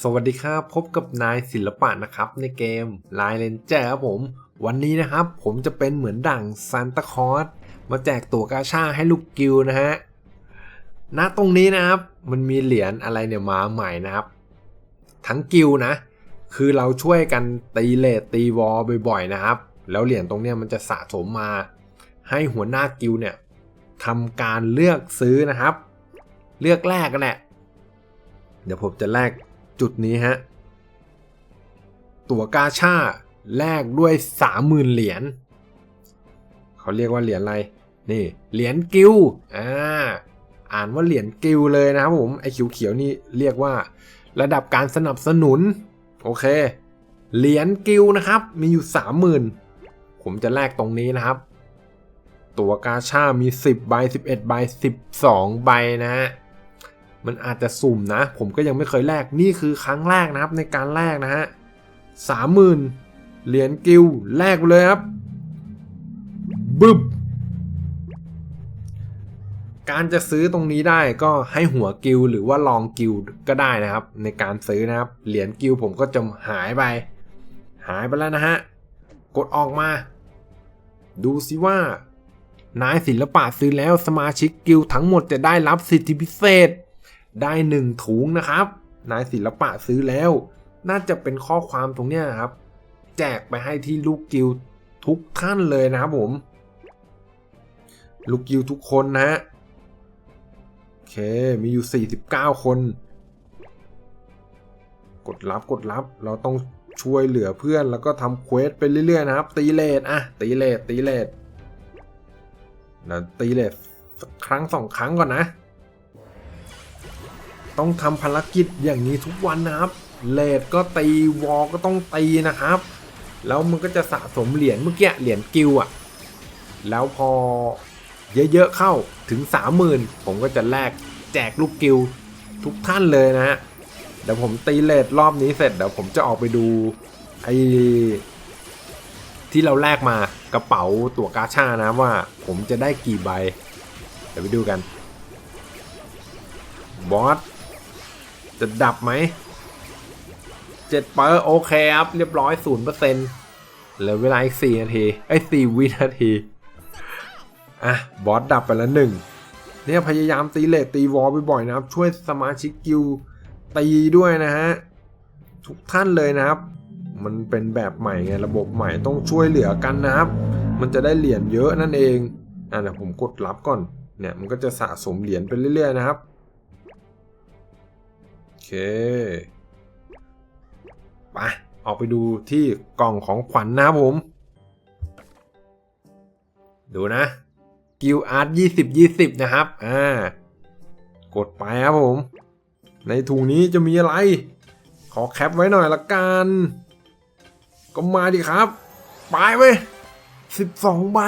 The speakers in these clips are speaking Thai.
สวัสดีครับ พบกับนายศิลปะนะครับในเกม l i เลนเจอร์ครับผม วันนี้นะครับผมจะเป็นเหมือนดั่งซานตาคอสมาแจกตั๋วกาชาให้ลูกกิลนะฮะณตรงนี้นะครับ มันมีเหรียญอะไรเนี่ยมาใหม่นะครับ ทั้งกิลนะ คือเราช่วยกันตีเลทตีวอลบ่อยๆนะครับ แล้วเหรียญตรงเนี้ยมันจะสะสมมา ให้หัวหน้ากิลเนี่ยทำการเลือกซื้อนะครับ เลือกแรกกันแหละเดี๋ยวผมจะแลก จุดนี้ฮะ ตั๋วกาชาแลกด้วย 30,000 เหรียญเขาเรียกว่าเหรียญอะไร นี่เหรียญกิลอ่าอ่านว่าเหรียญกิลเลยนะครับผมไอ้เขียวๆนี่เรียกว่า ระดับการสนับสนุน โอเค เหรียญกิลนะครับ มีอยู่ 30,000 ผมจะแลกตรงนี้นะครับ ตั๋วกาชามี 10 ใบ 11 ใบ 12 ใบนะฮะ มันอาจจะสุ่มนะ ผมก็ยังไม่เคยแลกนี่คือครั้งแรกนะครับในการแลกนะฮะสามหมื่นเหรียญกิลแลกไปเลยครับบึบการจะซื้อตรงนี้ได้ก็ให้หัวกิลหรือว่าลองกิลก็ได้นะครับ ในการซื้อนะครับ เหรียญกิลผมก็จะหายไป หายไปแล้วนะฮะ กดออกมา ดูสิว่า นายศิลปะซื้อแล้วสมาชิกกิลทั้งหมดจะได้รับสิทธิพิเศษ ได้หนึ่งถุงนะครับ นายศิลปะซื้อแล้ว น่าจะเป็นข้อความตรงเนี้ยครับ แจกไปให้ที่ลูกกิลทุกท่านเลยนะครับผม ลูกกิลทุกคนนะฮะโอเค มีอยู่ 49 คน กดรับกดรับ เราต้องช่วยเหลือเพื่อนแล้วก็ทำเควสไปเรื่อยๆนะครับ ตีเลทอะตีเลทตีเลทนะตีเลทสักครั้งสองครั้งก่อนนะ ต้องทำภารกิจอย่างนี้ทุกวันนะครับเลดก็ตีวอลก็ต้องตีนะครับ แล้วมันก็จะสะสมเหรียญเมื่อกี้เหรียญกิลอะแล้วพอเยอะๆเข้าถึง 30,000 ผมก็จะแลกแจกลูกกิลทุกท่านเลยนะฮะเดี๋ยวผมตีเลดรอบนี้เสร็จเดี๋ยวผมจะออกไปดูไอ้ที่เราแลกมากระเป๋าตั๋วกาชานะว่าผมจะได้กี่ใบ เดี๋ยวไปดูกันบอส จะดับไหมเจ็ดเปอร์โอเคครับ เรียบร้อยศูนย์เปอร์เซ็นต์เหลือเวลาอีกสี่นาที ไอ้สี่วินาที อะ บอสดับไปแล้วหนึ่งเนี่ยพยายามตีเลทตีวอลบ่อยๆนะครับ ช่วยสมาชิกกิลตีด้วยนะฮะ ทุกท่านเลยนะครับ มันเป็นแบบใหม่ไง ระบบใหม่ต้องช่วยเหลือกันนะครับ มันจะได้เหรียญเยอะนั่นเองอะเดี๋ยวผมกดรับก่อนเนี่ยมันก็จะสะสมเหรียญไปเรื่อยๆนะครับ เคไปออกไปดูที่กล่องของขวัญนนะผม ดูนะกิลอาร์ตยี่สิบยี่สิบนะครับ อ่า กดไปครับผม ในถุงนี้จะมีอะไร ขอแคปไว้หน่อยละกัน ก็มาดิครับ ไปเว้ยสิบสองใบ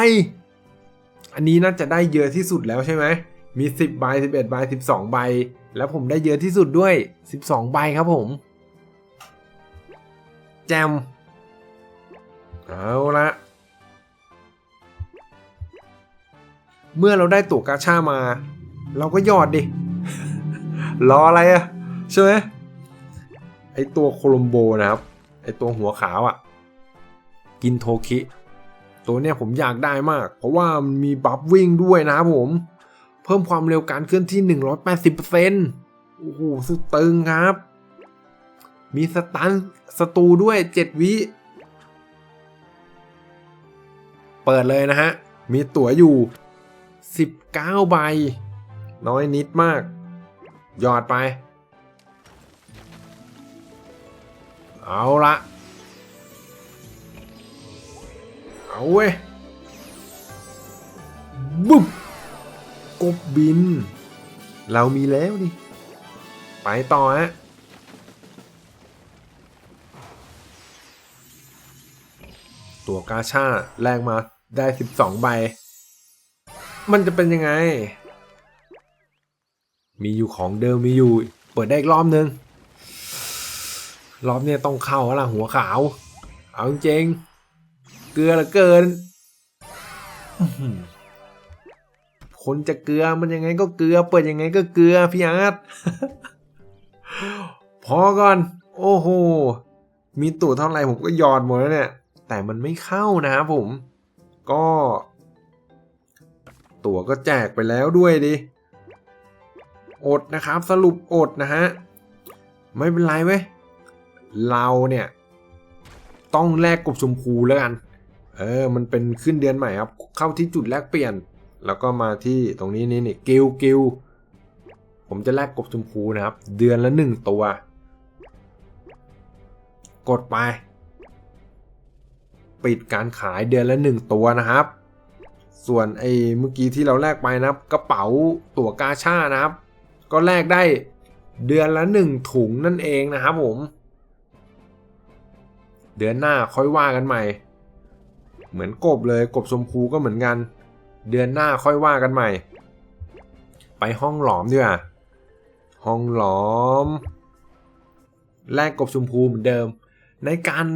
อันนี้น่าจะได้เยอะที่สุดแล้วใช่ไหม มี 10 ใบ 11 ใบ 12 ใบ แล้วผมได้เยอะที่สุดด้วย 12 ใบครับผม แจม เอาละเมื่อเราได้ตั๋วกาชามา เราก็หยอดดิ รออะไรอะใช่ไหมไอตัวโคลมโบนะครับ ไอตัวหัวขาวอะ่ะ กินโทคิ ตัวเนี้ยผมอยากได้มาก เพราะว่ามันมีบัฟวิ่งด้วยนะครับผม เพิ่มความเร็วการเคลื่อนที่ 180%โอ้โห สุดตึงครับ มีสตันสตูด้วย 7 วิ เปิดเลยนะฮะ มีตั๋วอยู่ 19 ใบ น้อยนิดมาก หยอดไป เอาละเอาเว้ยบุบ กบบิน เรามีแล้วดิ ไปต่อฮะตัวกาชาแลกมาได้ 12 ใบ มันจะเป็นยังไง มีอยู่ของเดิมมีอยู่ เปิดได้อีกรอบนึง รอบเนี้ยต้องเข้าละหัวขาว เอาจริง เกลือเหลือเกิน คนจะเกลือมันยังไงก็เกลือ เปิดยังไงก็เกลือพี่อาร์ตพอก่อน โอ้โห มีตั๋วเท่าไหร่ผมก็ยอดหมดแล้วเนี่ย แต่มันไม่เข้านะครับผม ก็ ตั๋วก็แจกไปแล้วด้วยดิ อดนะครับ สรุปอดนะฮะ ไม่เป็นไรเว้ย เราเนี่ย ต้องแลกกบชมพูแล้วกัน เออ มันเป็นขึ้นเดือนใหม่ครับ เข้าที่จุดแลกเปลี่ยน แล้วก็มาที่ตรงนี้นี่นี่กิลกิลผมจะแลกกบชมพูนะครับ เดือนละหนึ่งตัว กดไป ปิดการขายเดือนละหนึ่งตัวนะครับ ส่วนไอ้เมื่อกี้ที่เราแลกไปนะครับ กระเป๋าตั๋วกาชานะครับ ก็แลกได้เดือนละหนึ่งถุงนั่นเองนะครับผม เดือนหน้าค่อยว่ากันใหม่ เหมือนกบเลยกบชมพูก็เหมือนกัน เดือนหน้าค่อยว่ากันใหม่ ไปห้องหลอมดีกว่าห้องหลอม แลกกบชมพูเหมือนเดิม ในการ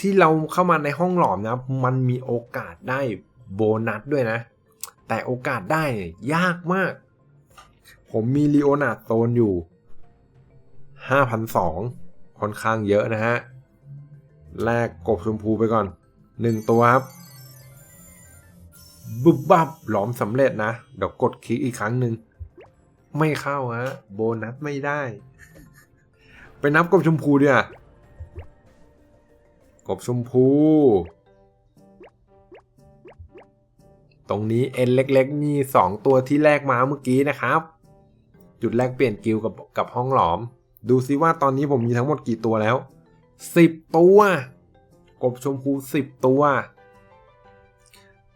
ที่เราเข้ามาในห้องหลอมนะมันมีโอกาสได้โบนัสด้วยนะ แต่โอกาสได้ยากมาก ผมมีลีโอนาร์ดโตนอยู่ 5,002ค่อนข้างเยอะนะฮะ แลกกบชมพูไปก่อน 1 ตัวครับ บุบบับหลอมสำเร็จนะ เดี๋ยวกดคลิกอีกครั้งหนึ่ง ไม่เข้าฮะ โบนัสไม่ได้ ไปนับกบชมพูดีกว่ากบชมพู ตรงนี้เอ็นเล็กๆ นี่สองตัวที่แลกมาเมื่อกี้นะครับ จุดแลกเปลี่ยนกิลกับกับห้องหลอม ดูซิว่าตอนนี้ผมมีทั้งหมดกี่ตัวแล้ว 10 ตัว กบชมพู 10 ตัว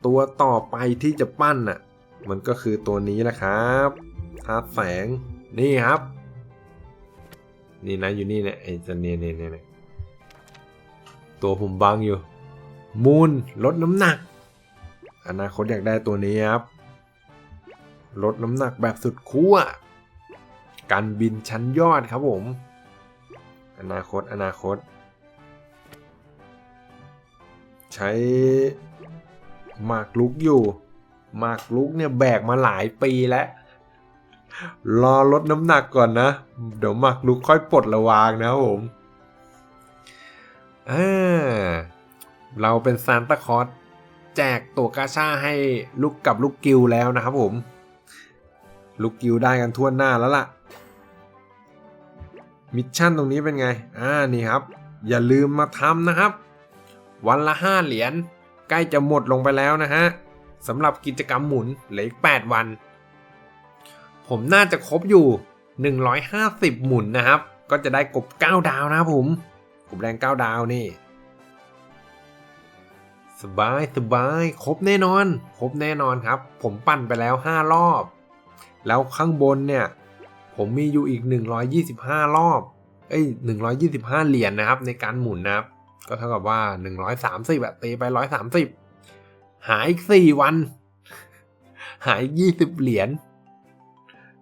ตัวต่อไปที่จะปั้นน่ะ มันก็คือตัวนี้แหละครับธาตุแสงนี่ครับ นี่นะอยู่นี่เนี่ยไอ้จะเนี่ยเนี่ยเนี่ยเนี่ยตัวผมบังอยู่ มูลลดน้ำหนัก อนาคตอยากได้ตัวนี้ครับ ลดน้ำหนักแบบสุดขั้วการบินชั้นยอดครับผม อนาคตอนาคต ใช้ มากลุกอยู่หมากลุกเนี่ยแบกมาหลายปีแล้ว รอลดน้ำหนักก่อนนะ เดี๋ยวหมากลุกค่อยปลดระวางนะผมอ่าเราเป็นซานตาคอสแจกตัวกาชาให้ลูกกับลูกกิวแล้วนะครับผม ลูกกิวได้กันทั่วหน้าแล้วล่ะ มิชชั่นตรงนี้เป็นไง อ่านี่ครับ อย่าลืมมาทำนะครับ วันละ5เหรียญ ใกล้จะหมดลงไปแล้วนะฮะสำหรับกิจกรรมหมุนเหลืออีก 8 วัน ผมน่าจะครบอยู่ 150 หมุนนะครับ ก็จะได้กบ 9 ดาวนะผมกบแรง 9 ดาวนี่ สบายสบายครบแน่นอน ครบแน่นอนครับ ผมปั่นไปแล้ว 5 รอบ แล้วข้างบนเนี่ย ผมมีอยู่อีก 125 รอบ เอ้ย 125 เหรียญนะครับในการหมุนนะครับ ก็เท่ากับว่า130แบบตีไป130หายอีก4วัน หายอีก20เหรียญ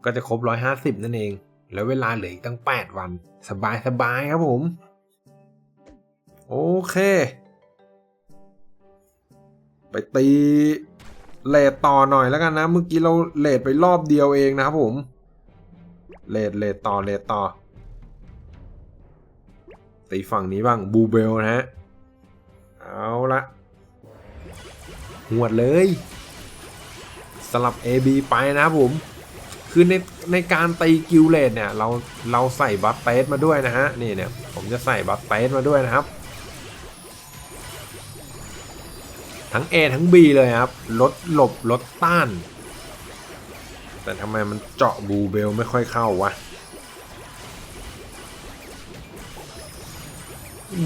ก็จะครบ150นั่นเอง แล้วเวลาเหลืออีกตั้ง8วัน สบายสบายครับผม โอเค ไปตีเลทต่อหน่อยแล้วกันนะ เมื่อกี้เราเลทไปรอบเดียวเองนะครับผมเลดเลดต่อเลดต่อ ตีฝั่งนี้บ้างบูเบลนะฮะ เอาละหวดเลย สลับ AB ไปนะครับผม คือในในการตีกิลเลดเนี่ย เราเราใส่บัฟเตสมาด้วยนะฮะ นี่เนี่ย ผมจะใส่บัฟเตสมาด้วยนะครับ ทั้ง A ทั้ง B เลยครับ ลดหลบลดต้าน แต่ทำไมมันเจาะบูเบลไม่ค่อยเข้าวะ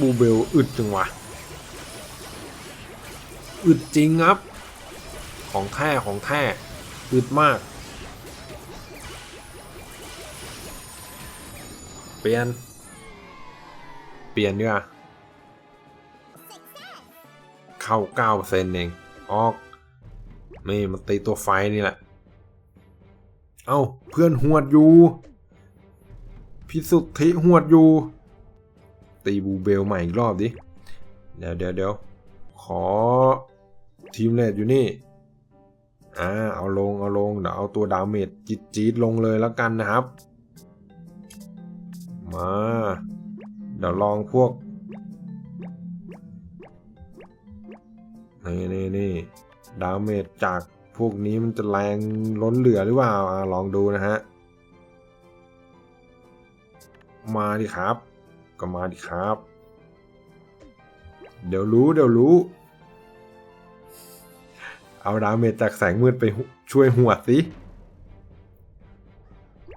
บูเบลอึดจังวะ อึดจริงครับ ของแท้ของแท้อึดมาก เปลี่ยน เปลี่ยนดีกว่าเข้าเก้าเปอร์เซ็นต์เอง ออก นี่มันตีตัวไฟนี่แหละ เอา้า เพื่อนหวดอยู่ พิสุทธิหวดอยู่ ตีบูเบลใหม่อีกรอบดิ เดี๋ยวเดี๋ยวเดี๋ยวขอทีมเลดอยู่นี่ อ่า เอาลง เอาลง เดี๋ยวเอาตัวดาเมจจิตจีดลงเลยแล้วกันนะครับ มา เดี๋ยวลองพวก นี่นี่นี่ดาเมจจากพวกนี้มันจะแรงล้นเหลือหรือเปล่า อะลองดูนะฮะ มาดิครับ ก็มาดิครับ เดี๋ยวรู้เดี๋ยวรู้ เอาดาเมจจากแสงมืดไปช่วยหัวสิ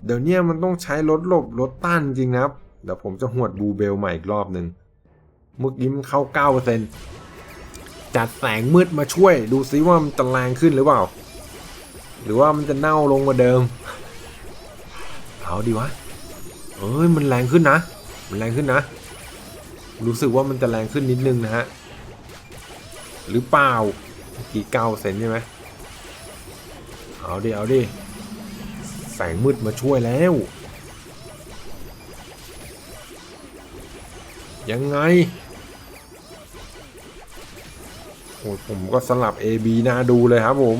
เดี๋ยวเนี้ยมันต้องใช้รถหลบรถต้านจริงนะครับ เดี๋ยวผมจะหวดบูเบลใหม่อีกรอบหนึ่งเมื่อกี้มันเข้าเก้าเปอร์เซ็นจัดแสงมืดมาช่วย ดูซิว่ามันจะแรงขึ้นหรือเปล่า หรือว่ามันจะเน่าลงกว่าเดิม เอาดีวะ เอ้ยมันแรงขึ้นนะ มันแรงขึ้นนะ รู้สึกว่ามันจะแรงขึ้นนิดนึงนะฮะ หรือเปล่ากี้เก้าเซนใช่ไหมเอาดิ เอาดิ แสงมืดมาช่วยแล้ว ยังไง โอ้ยผมก็สลับ A B น่าดูเลยครับผม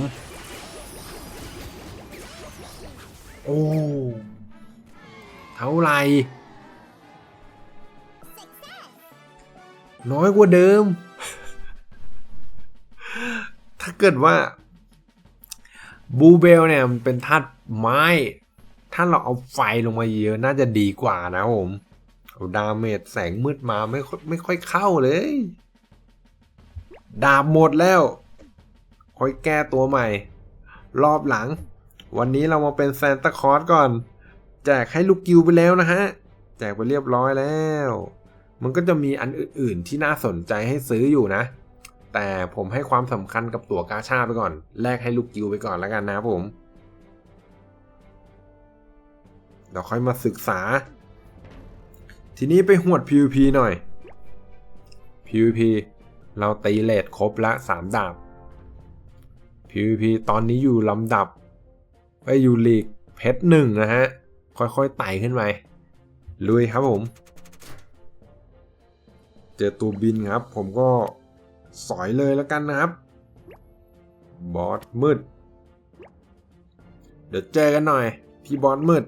โอ้ เท่าไหร่ น้อยกว่าเดิม ถ้าเกิดว่าบูเบลเนี่ยมันเป็นธาตุไม้ ถ้าเราเอาไฟลงมาเยอะน่าจะดีกว่านะผมเอาดาเมจแสงมืดมาไม่ค่อยไม่ค่อยเข้าเลย ดาบหมดแล้ว ค่อยแก้ตัวใหม่ รอบหลัง วันนี้เรามาเป็นแซนตาคลอสก่อน แจกให้ลูกกิวไปแล้วนะฮะ แจกไปเรียบร้อยแล้ว มันก็จะมีอันอื่นๆที่น่าสนใจให้ซื้ออยู่นะ แต่ผมให้ความสำคัญกับตั๋วกาชาไปก่อน แลกให้ลูกกิวไปก่อนแล้วกันนะผมเดี๋ยวค่อยมาศึกษา ทีนี้ไปหวด PVP หน่อย PVP เราตีเลทครบละ 3 ดาบ PVP ตอนนี้อยู่ลำดับ ไปอยู่ลีกเพชรหนึ่งนะฮะ ค่อยๆไต่ขึ้นไปลุยครับผม เจอตัวบินครับ ผมก็สอยเลยแล้วกันนะครับ บอสมืด เดี๋ยวเจอกันหน่อย พี่บอสมืด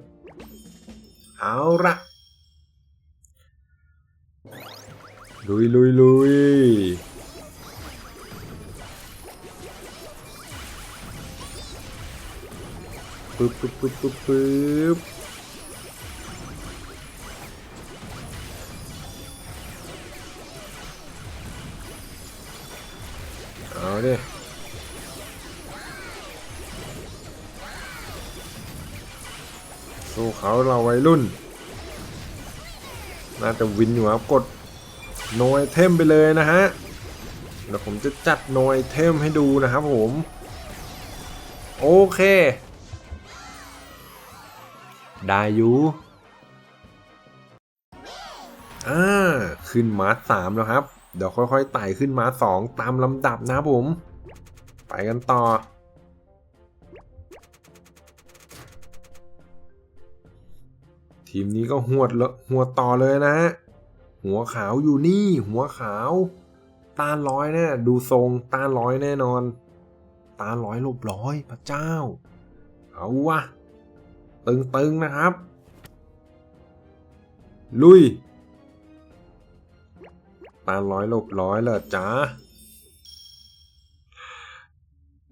เอาละลุยลุยลุยปึ๊บปึ๊บปึ๊บปึ๊บปึ๊บ ดิสู้เขาเราวัยรุ่น น่าจะวินอยู่ครับกดโนไอเทมไปเลยนะฮะเดี๋ยวผมจะจัดโนไอเทมให้ดูนะครับผม โอเค ได้อยู่อ่า ขึ้นมาสามแล้วครับ เดี๋ยวค่อยๆไต่ขึ้นมาสองตามลำดับนะผม ไปกันต่อ ทีมนี้ก็หวดลยหวดต่อเลยนะฮะหัวขาวอยู่นี่ หัวขาวตาร้อยแน่ดูทรงตาร้อยแน่นอน ตาร้อยลบร้อยพระเจ้า เอาวะตึงๆนะครับ ลุย ตาร้อยลบร้อยเลยจ้า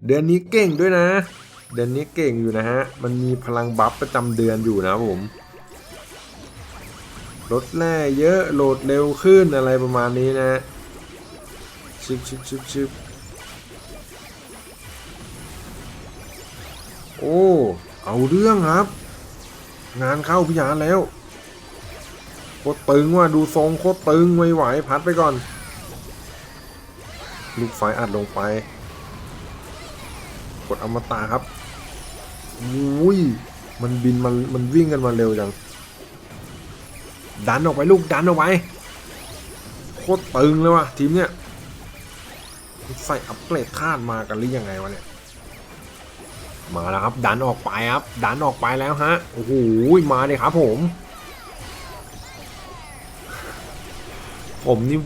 เดือนนี้เก่งด้วยนะ เดือนนี้เก่งอยู่นะฮะ มันมีพลังบัฟประจำเดือนอยู่นะผมลดแร่เยอะโหลดเร็วขึ้นอะไรประมาณนี้นะชิบชิบชิบชิบโอ้ เอาเรื่องครับ งานเข้าพิยานแล้ว คตรตึงว่ะดูทรงโคตรตึงไม่ไหวพัดไปก่อน ลูกไฟอัดลงไป กดอมตะครับอุ้ยมันบินมันมันวิ่งกันมาเร็วจัง ดันออกไปลูกดันออกไปโคตรตึงเลยว่ะทีมเนี้ยใส่อัปเกรดคาดมากันหรือยังไงวะเนี่ยมาแล้วครับ ดันออกไปครับ ดันออกไปแล้วฮะโอ้โหมาเลยครับผม ผมนี่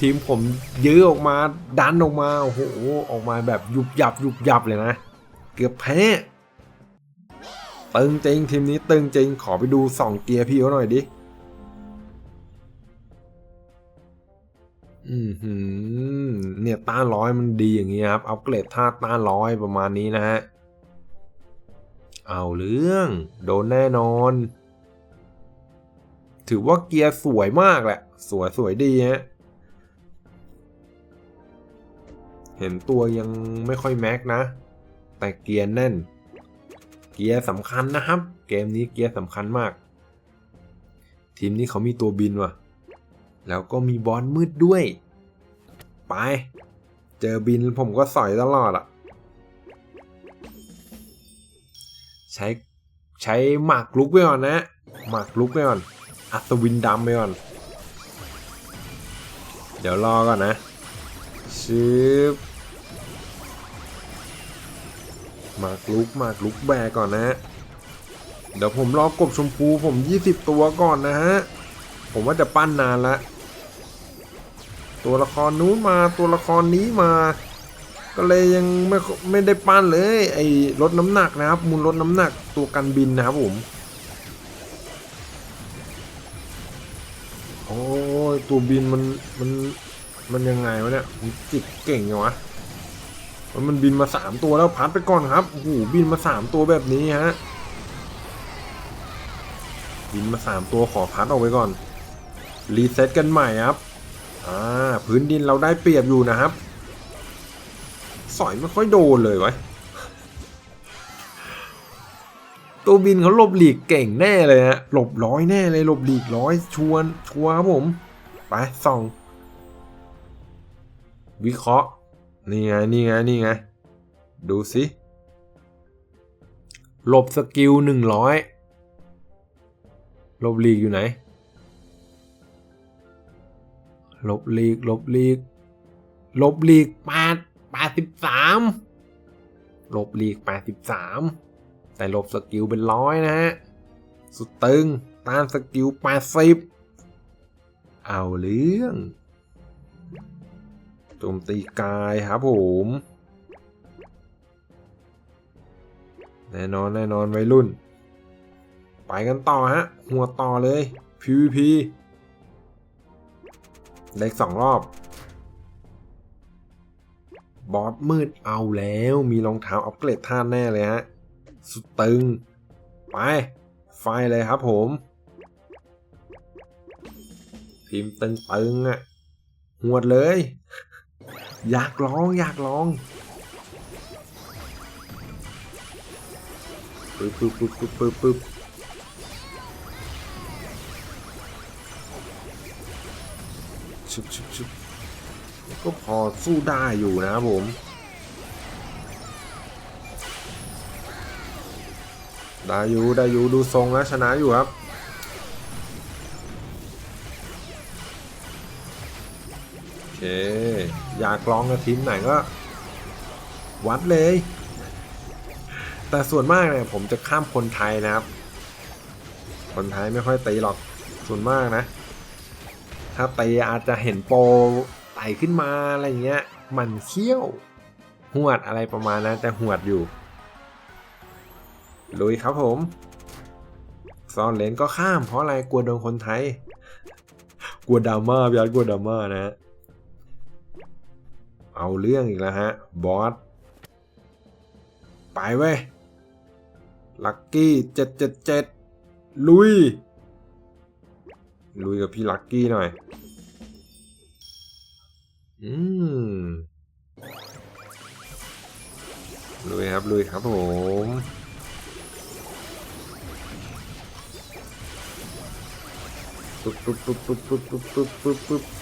ทีมผมยื้อออกมาดันออกมาโอ้โหออกมาแบบยุบยับยุบยับเลยนะ เกือบแพ้ตึงจริงทีมนี้ตึงจริงขอไปดูสองเกียร์พี่เขาหน่อยดิอืมเนี่ยต้านร้อยมันดีอย่างนี้ครับอัปเกรดท่าต้านร้อยประมาณนี้นะฮะเอาเรื่องโดนแน่นอน ถือว่าเกียร์สวยมากแหละ สวยสวยดีฮะ เห็นตัวยังไม่ค่อยแม็กนะ แต่เกียร์แน่น เกียร์สำคัญนะครับ เกมนี้เกียร์สำคัญมาก ทีมนี้เขามีตัวบินว่ะ แล้วก็มีบอลมืดด้วย ไป เจอบินผมก็สอยตลอดอะใช้ใช้หมากลุกไปก่อนนะหมากลุกไปก่อน อัศวินดำไปก่อน เดี๋ยวรอก่อนนะชืบหมากลุกหมากลุกแบกก่อนนะ เดี๋ยวผมรอกบชมพูผม 20 ตัวก่อนนะฮะ ผมว่าจะปั้นนานละ ตัวละครนู้นมาตัวละครนี้มา ก็เลยยังไม่ไม่ได้ปั้นเลย ไอ้ลดน้ำหนักนะครับ มูลลดน้ำหนักตัวกันบินนะครับผม ตัวบินมันมันมันยังไงวะเนี่ยมันจิกเก่งไงวะมันมันบินมาสามตัวแล้วพัดไปก่อนครับโอ้โหบินมาสามตัวแบบนี้ฮะบินมาสามตัวขอพัดออกไปก่อนรีเซ็ตกันใหม่ครับอ่าพื้นดินเราได้เปรียบอยู่นะครับ สอยไม่ค่อยโดนเลยว้ตัวบินเขาหลบหลีกเก่งแน่เลยฮะหลบร้อยแน่เลยหลบหลีกร้อยชวนชัวร์ครับผม ไปส่อง วิเคราะห์ นี่ไง นี่ไง นี่ไง ดูสิหลบสกิลหนึ่งร้อยลบลีกอยู่ไหนลบลีกลบลีกลบลีกแปดแปดสิบสามลบลีกแปดสิบสามแต่ลบสกิลเป็นร้อยนะฮะ สุดตึงต้านสกิลแปดสิบ เอาเรื่องโจมตีกายครับผม แน่นอนแน่นอนวัยรุ่น ไปกันต่อฮะ หัวต่อเลย PVP เล็กสองรอบ บอสมืดเอาแล้วมีรองเท้าอัปเกรดท่าแน่เลยฮะ สุดตึง ไป ไฟเลยครับผม ทีมตึงตึงอะหวดเลย อยากลองอยากลองปึ๊บปึ๊บปึ๊บปึ๊บปึ๊บปึ๊บชุบชุบชุบก็พอสู้ได้อยู่นะผมได้อยู่ได้อยู่ดูทรงแล้วชนะอยู่ครับ อยากลองกับทีมไหนก็ วัดเลย แต่ส่วนมากเนี่ยผมจะข้ามคนไทยนะครับ คนไทยไม่ค่อยตีหรอกส่วนมากนะ ถ้าตีอาจจะเห็นโปรไต่ขึ้นมาอะไรเงี้ย มันเขี้ยวหวดอะไรประมาณนั้นแต่หวดอยู่ลุยครับผมซอนเลนก็ข้ามเพราะอะไรกลัวโดนคนไทย กลัวดราม่าพี่อาร์ตกลัวดราม่านะ เอาเรื่องอีกแล้วฮะ บอส ไปเว้ย ลักกี้เจ็ดเจ็ดเจ็ดลุย ลุยกับพี่ลักกี้หน่อย อืมลุยครับลุยครับผมปึ๊บปึ๊บปึ๊บปึ๊บปึ๊บปึ๊บปึ๊บปึ๊บ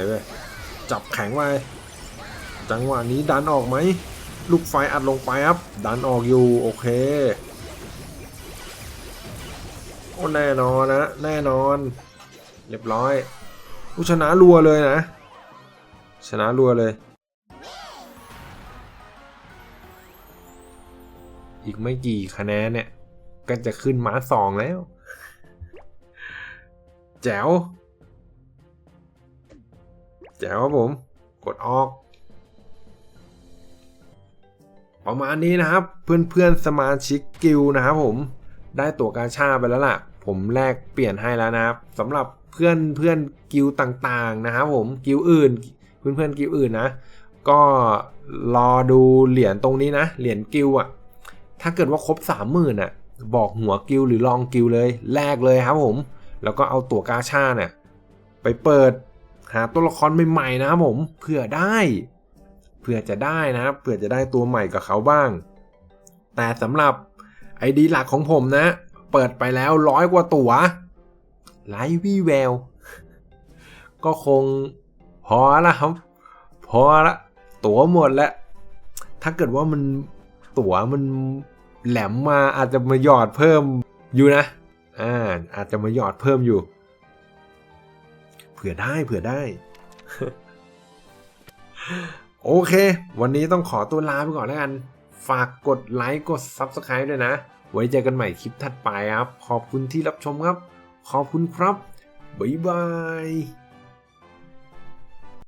ไฟไปจับแข็งไว้ จังหวะนี้ดันออกไหม ลูกไฟอัดลงไปครับ ดันออกอยู่ โอเค โอ้แน่นอนนะ แน่นอน เรียบร้อยผู้ชนะรัวเลยนะ ชนะรัวเลย อีกไม่กี่คะแนนเนี่ย ก็จะขึ้นม้าสองแล้ว แจ๋ว แจ๋วครับผม กดออก ประมาณนี้นะครับ เพื่อนๆสมาชิกกิลนะครับผมได้ตั๋วกาชาไปแล้วล่ะ ผมแลกเปลี่ยนให้แล้วนะครับสำหรับเพื่อนเพื่อนกิลต่างๆนะครับผมกิลอื่น เพื่อนเพื่อนกิลอื่นนะ ก็รอดูเหรียญตรงนี้นะ เหรียญกิลอะ ถ้าเกิดว่าครบสามหมื่นอะ บอกหัวกิลหรือลองกิลเลยแลกเลยครับผม แล้วก็เอาตั๋วกาชาเนี่ยไปเปิด หาตัวละครใหม่ๆนะครับผมเผื่อได้เผื่อจะได้นะครับเผื่อจะได้ตัวใหม่กับเขาบ้าง แต่สำหรับไอดีหลักของผมนะ เปิดไปแล้วร้อยกว่าตัวไลวี่แวว ก็คงพอละครับ พอละ ตั๋วหมดแล้ว ถ้าเกิดว่ามันตั๋วมันแหลมมาอาจจะมาหยอดเพิ่มอยู่นะ อ่าอาจจะมาหยอดเพิ่มอยู่ ผื่อได้เผื่อได้ โอเค วันนี้ต้องขอตัวลาไปก่อนแล้วกัน ฝากกดไลค์กด Subscribe ด้วยนะ ไว้เจอกันใหม่คลิปถัดไปครับ ขอบคุณที่รับชมครับ ขอบคุณครับ บ๊ายบาย